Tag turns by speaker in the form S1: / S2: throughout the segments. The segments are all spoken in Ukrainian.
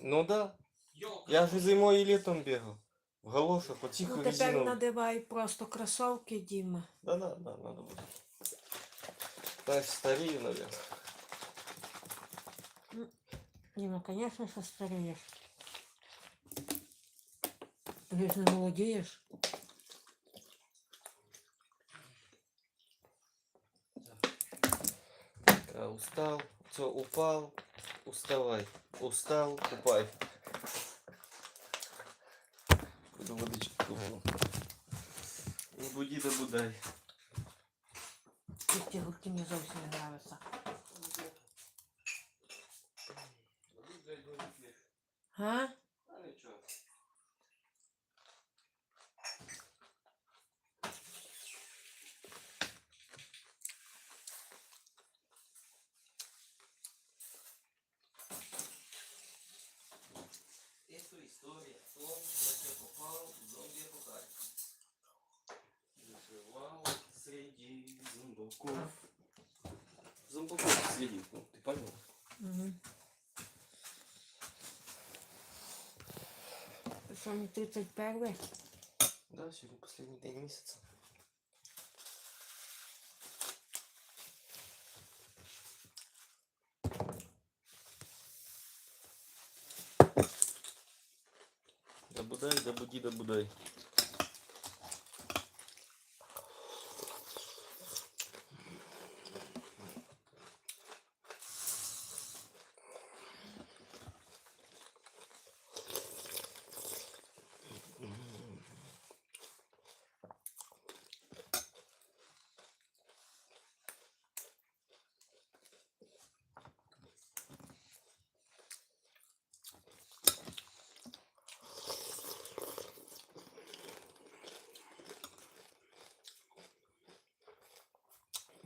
S1: Ну да.
S2: Йолка.
S1: Я же зимой и летом бегал. В галошах, по тихо
S3: Ну тепер
S1: резиновых.
S3: надевай просто кросовки, Діма.
S1: Да, да, да, надо будет. Знаешь, старею, наверное.
S3: Діма, звісно, що старієш. Ти ж не молодієш.
S1: А, устал, все, упал, Уставай. Устал, купай. Буду водички купил. Не буди да будай.
S3: Эти гурки мені зовсім не нравятся. А?
S1: А ничего. Это история о том, как я попал в зомби-апокалипсис. Выживал среди зомбаков. Зомбаков среди, ну, ты понял?
S3: Угу. Сьогодні 31
S1: Да, сегодня последний день месяца. Да будай, да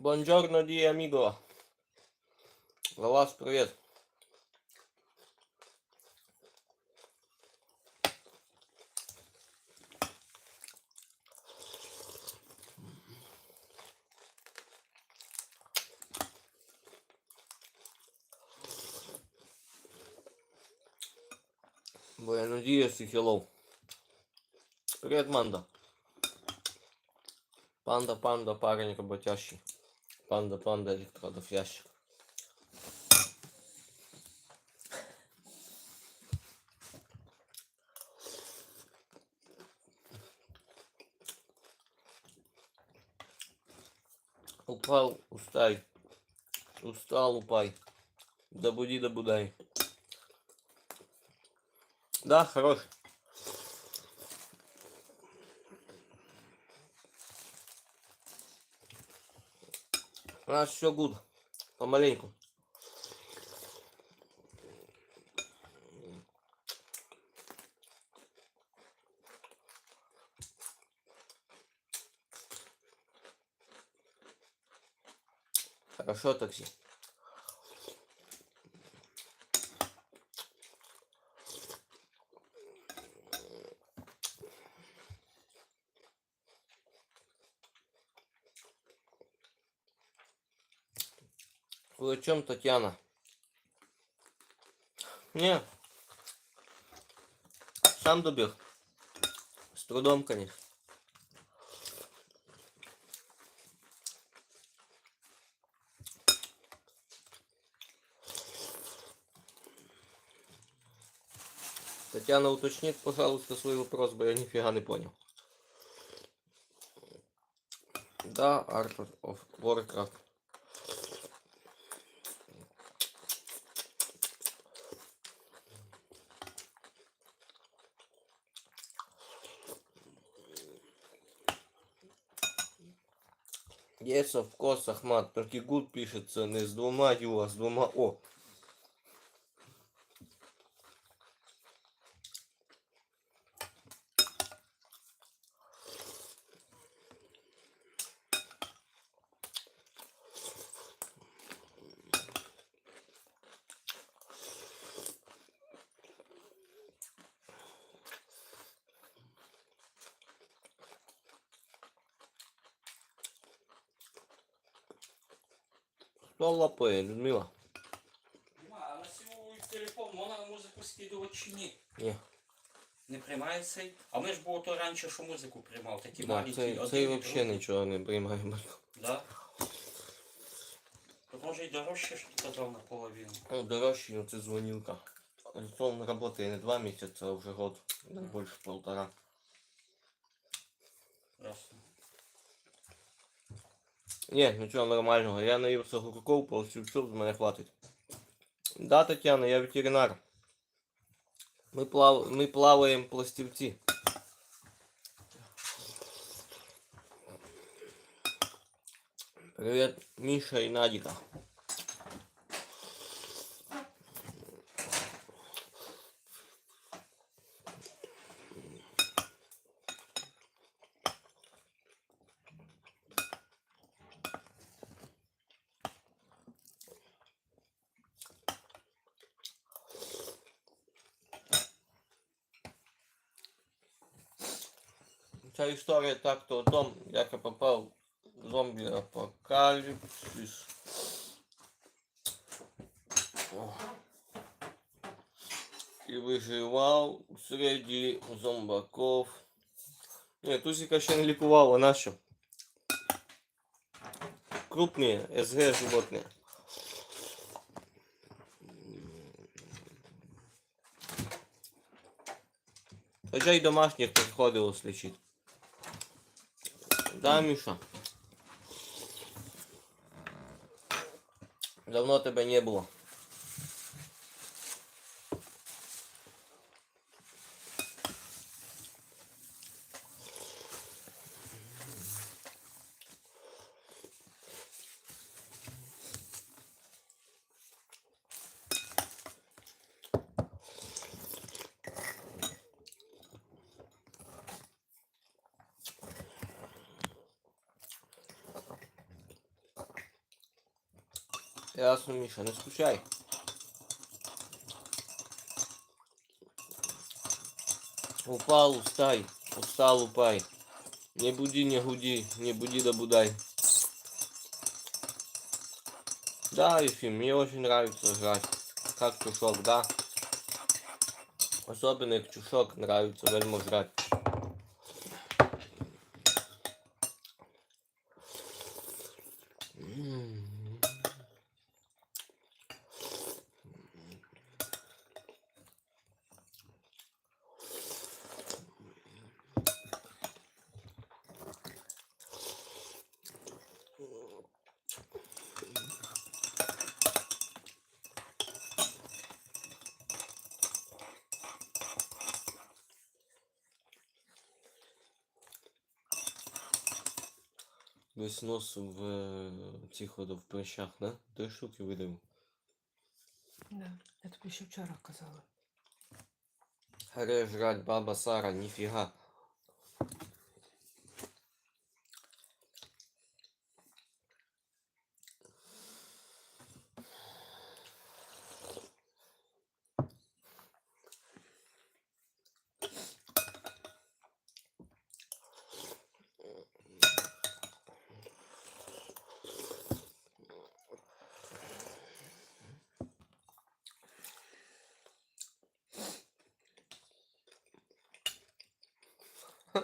S1: Бонжорно, ди амиго. Лаваш, привет. Buenos días и hello. Привет, Манда. Панда, панда, парень работящий. Панда, панда, электродов ящик. Упал, устай. Устал, упай. Да буди, да будай. Да, хорош. У нас все гуд. Помаленьку. Хорошо такси. Чем, Татьяна? Не. Сам добег. С трудом, конечно. Татьяна, уточнит, пожалуйста, свой вопрос, бо я нифига не понял. Да, Art of Warcraft. Yes, of course, Ахмат. Только good пишется не с двумя ю, а с двумя о. Хто лапає, Людмила?
S2: Дима, а на силовую телефон можна музику скидувати чи ні?
S1: Ні.
S2: Не приймає цей? А ми ж було то раніше, що музику приймав, такі
S1: Да,
S2: маленькі.
S1: цей,
S2: один
S1: цей
S2: і
S1: взагалі
S2: другий.
S1: нічого не приймає.
S2: Да? То може й дорожче, що ти казав наполовину.
S1: Ну, дорожчий, ну це дзвонілка. Он работає не два місяці, а вже год. Не більше полтора.
S2: Ясно.
S1: Ні, нічого нормального. Я наївся гурков, полсівців, з мене хватить. Да, Тетяна, я ветеринар. Ми, плав... Ми плаваємо пластівці. Привіт, Міша і Надіка. Ця історія так-то о том, як я попав в зомбі апокаліпсис. І виживав серед зомбаков. Ні, Тусіка ще не лікував, а нащо? Крупні СГ животні. Хоча й домашніх приходилось лечить. Да, Миша? Давно тебя не було. Ясно, Миша, не скучай. Упал, устай, устал, упай. Не буди, не гуди, не буди да будай. Да, Ефим, мне очень нравится играть. Как чушок, да? Особенно чушок нравится вельмо жрать. Весь нос в е, цих в прищах, да? Три штуки видав.
S3: Да. Я тобі ще вчора казала.
S1: Харе жрать баба Сара, ніфіга. Ця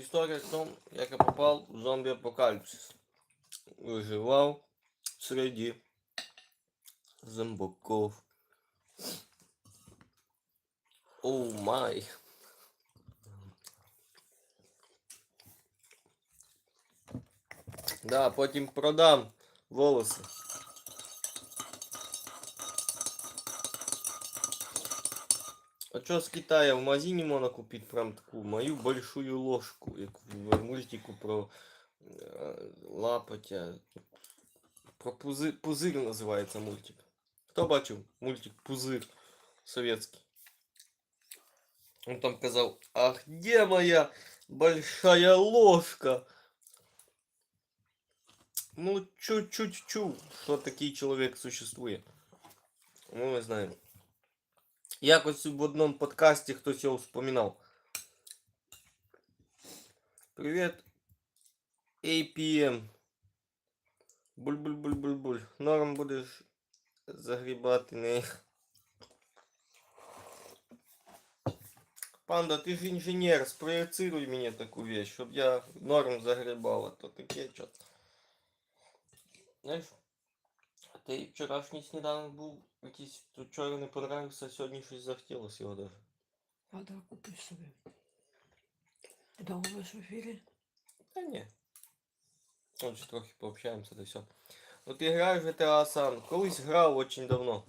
S1: історія в тому, як я попав в зомбі-апокаліпсис. Виживав серед зомбаков. Оу май. Да, потім продам волоси. А что с Китая в магазине можно купить прям такую мою большую ложку, як в мультику про э, лапотя. Про пузир, пузир називається мультик. Хто бачив мультик Пузир советский? Он там казав, а где моя большая ложка? Ну, чуть-чуть чув, що такий чоловік существує. Ну, ми знаємо. Якось в одному подкасті хтось його вспоминав. Привіт, APM. Буль-буль-буль-буль-буль. Норм будеш Загрібати не. Панда, ти ж інженер, спроєцируй мені таку вещь, щоб я норм загрібав, а то таке чо. Знаєш, ти вчорашній сніданок був якийсь тут вчора не понравився, а сьогодні щось захотілося його даже.
S3: Вода купиш собі. Довго в ефірі?
S1: Та ні. От ще трохи пообщаємося та все. Ну ти граєш в GTA San. Колись грав очень давно.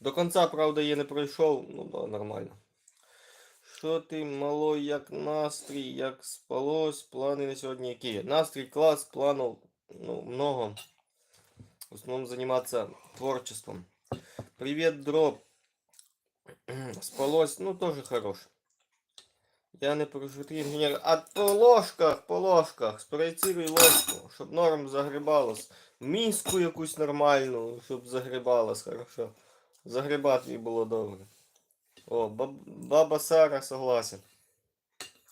S1: До конца, правда, я не пройшов, ну да, нормально. Що ти, мало, як настрій, як спалось, плани на сьогодні які? Настрій, клас, планов, ну, много. В основном заниматься творчеством. Привет, дроп. Спалось, ну, тоже хорош. Я не прожитий інженер. А по ложках, по ложках. Спроєцируй ложку, щоб норм загрібалось. Міску якусь нормальну, щоб загрібалось хорошо. Загрібати їй було добре. О, баб, баба Сара согласен.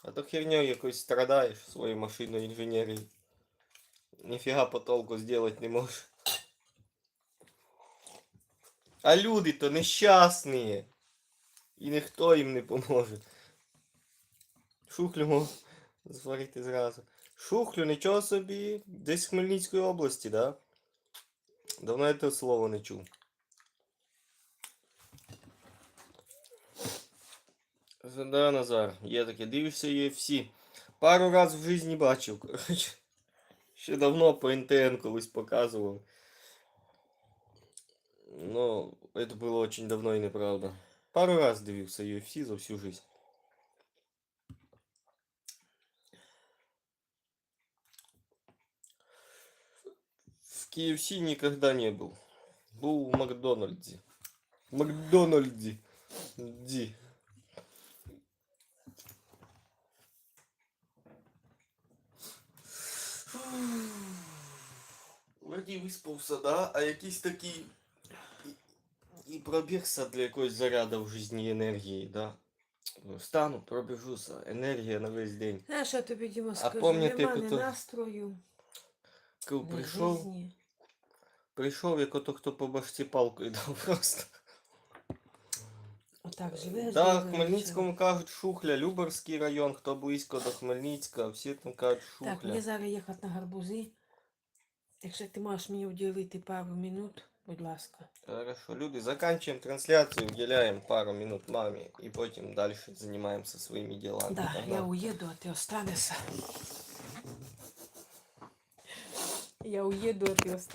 S1: А то хернёй якось страдаєш своєю машиною інженерії. Ніфіга по толку зробити не можеш. А люди то нещасні. І ніхто їм не поможе. Шухлю мов зварити зразу. Шухлю, нічого собі. Десь з Хмельницької області, да? Давно я те слово не чув. Да, Назар, є таке, дивишся її всі. Пару раз в житті бачив, коротше. Ще давно по НТН колись показував. Ну, это было очень давно и неправда. Пару раз дивився UFC за всю жизнь. KFC никогда не был. Был в Макдональдсе. Макдональдсе. Ди. Вроді виспався, да? А якийсь такий і, пробігся для якогось заряду в житті енергії, да? Встану, пробіжуся, енергія на весь день.
S3: Знаєш, я тобі, Діма, скажу,
S1: пам'ятаєте,
S3: нема ні
S1: хто-
S3: настрою,
S1: Коли прийшов,
S3: жизні.
S1: Прийшов, як ото хто по башці палкою дав просто.
S3: Отак.
S1: Да,
S3: живеш,
S1: в Хмельницькому кажуть Шухля, Люберський район, хто близько до Хмельницька, всі там кажуть
S3: Так, мені
S1: Шухля.
S3: зараз їхати на гарбузи. Якщо ти можеш мені уділити пару минут, будь ласка.
S1: Хорошо, люди, заканчиваем трансляцию, уделяем пару минут маме и потім дальше занимаемся своими делами.
S3: Да, я уїду, а ти останешся. Я уїду, а ти останешся.